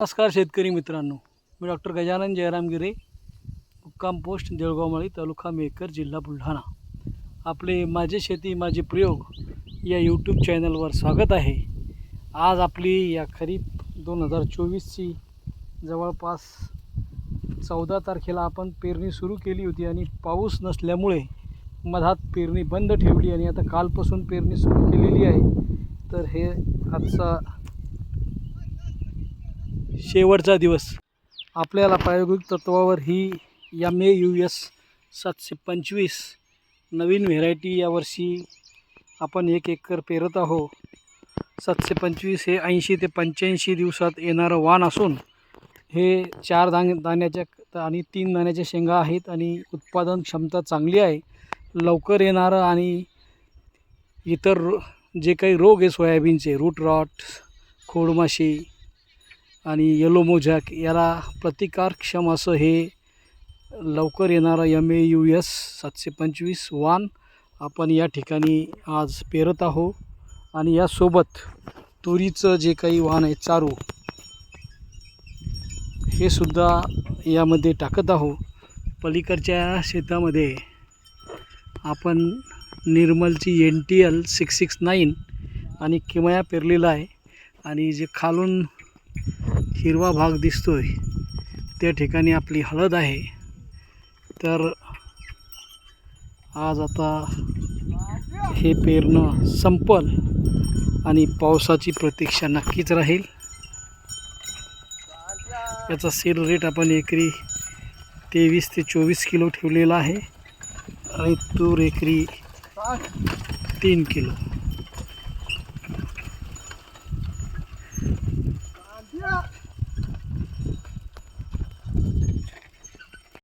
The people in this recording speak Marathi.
नमस्कार शेतकरी मित्रांनो. मी डॉक्टर गजानन जयराम गिरे मुक्काम पोस्ट देळगावमाळी तालुका मेकर जिल्हा बुलढाणा. आपले माझे शेती माझे प्रयोग या यूट्यूब चॅनलवर स्वागत आहे. आज आपली या खरीप दोन हजार चोवीसची जवळपास चौदा तारखेला आपण पेरणी सुरू केली होती आणि पाऊस नसल्यामुळे मधात पेरणी बंद ठेवली आणि आता कालपासून पेरणी सुरू केलेली आहे. तर हे आजचा शेवटचा दिवस. आपल्याला प्रायोगिक तत्वावर ही एम ए यू एस सातशे पंचवीस नवीन व्हेरायटी यावर्षी आपण एक एकर पेरत आहो सातशे पंचवीस हे ऐंशी ते पंच्याऐंशी दिवसात येणारं वाण असून हे चार दाणे दाण्याच्या आणि तीन दाण्याच्या शेंगा आहेत आणि उत्पादन क्षमता चांगली आहे. लवकर येणारं आणि इतर रो जे काही रोग आहे सोयाबीनचे रूट रॉट खोडमाशी आणि येलो मोझॅक याला प्रतिकारक्षम असं हे लवकर येणारा एम ए यू एस सातशे पंचवीस वान आपण या ठिकाणी आज पेरत आहो आणि यासोबत तुरीचं जे काही वाहन आहे चारू हे सुद्धा यामध्ये टाकत आहो पलीकडच्या शेतामध्ये आपण निर्मलची N T L six six nine आणि किमया पेरलेला आहे. आणि जे खालून हिरवा भाग दिसतोय. त्या ठिकाणी आपली हळद आहे. तर आज आता हे पेरणं संपल आणि पावसाची प्रतीक्षा नक्कीच राहील. याचा सेल रेट आपण एकरी तेवीस ते चोवीस किलो ठेवलेला आहे. आणि तूर एकरी तीन किलो.